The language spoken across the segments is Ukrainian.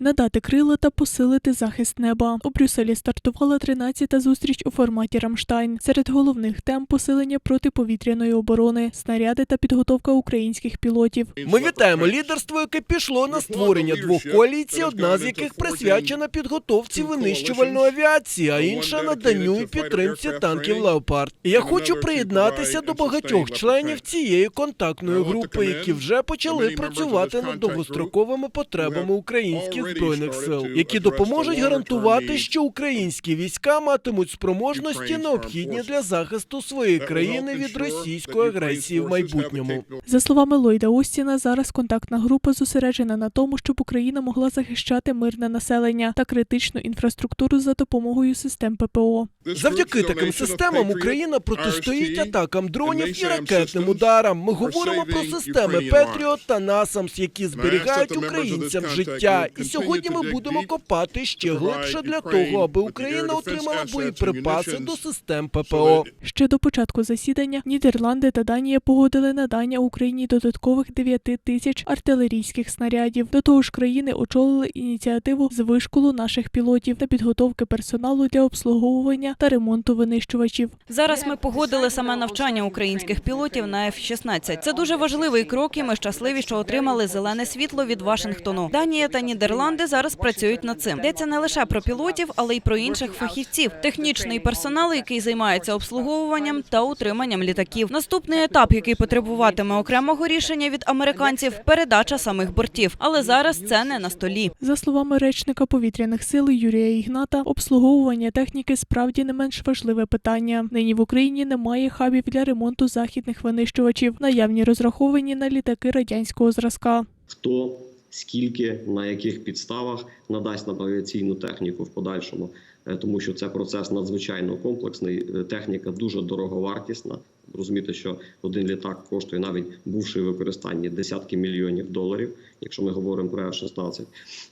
Надати крила та посилити захист неба. У Брюсселі стартувала 13-та зустріч у форматі Рамштайн. Серед головних тем посилення протиповітряної оборони, снаряди та підготовка українських пілотів. Ми вітаємо лідерство, яке пішло на створення двох коаліцій, одна з яких присвячена підготовці винищувальної авіації, а інша наданню і підтримці танків Леопард. Я хочу приєднатися до багатьох членів цієї контактної групи, які вже почали працювати над довгостроковими потребами українських збройних сил, які допоможуть гарантувати, що українські війська матимуть спроможності необхідні для захисту своєї країни від російської агресії в майбутньому. За словами Ллойда Остіна, зараз контактна група зосереджена на тому, щоб Україна могла захищати мирне населення та критичну інфраструктуру за допомогою систем ППО. Завдяки таким системам Україна протистоїть атакам дронів і ракетним ударам. Ми говоримо про системи Петріот та Насамс, які зберігають українцям життя. І сьогодні ми будемо копати ще глибше для того, аби Україна отримала боєприпаси до систем ППО. Ще до початку засідання Нідерланди та Данія погодили надання Україні додаткових 9 тисяч артилерійських снарядів. До того ж, країни очолили ініціативу з вишколу наших пілотів та підготовки персоналу для обслуговування та ремонту винищувачів. Зараз ми погодили саме навчання українських пілотів на F-16. Це дуже важливий крок, і ми щасливі, що отримали зелене світло від Вашингтону. Данія та Нідерланди зараз працюють над цим. Йдеться не лише про пілотів, але й про інших фахівців, технічний персонал, який займається обслуговуванням та утриманням літаків. Наступний етап, який потребуватиме окремого рішення від американців, передача самих бортів. Але зараз це не на столі. За словами речника повітряних сил Юрія Ігната, обслуговування техніки справді не менш важливе питання. Нині в Україні немає хабів для ремонту західних винищувачів, наявні розраховані на літаки радянського зразка. хто скільки на яких підставах надасть нам авіаційну техніку в подальшому, Е, тому що це процес надзвичайно комплексний. Е, Техніка дуже дороговартісна. Розумієте, що один літак коштує навіть бувши в використанні десятки мільйонів доларів, якщо ми говоримо про F-16.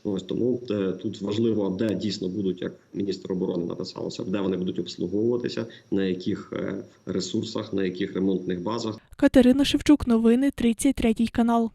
Ось тому е, тут важливо, де дійсно будуть, як міністр оборони написалося, де вони будуть обслуговуватися, на яких ресурсах, на яких ремонтних базах. Катерина Шевчук, новини 33 канал.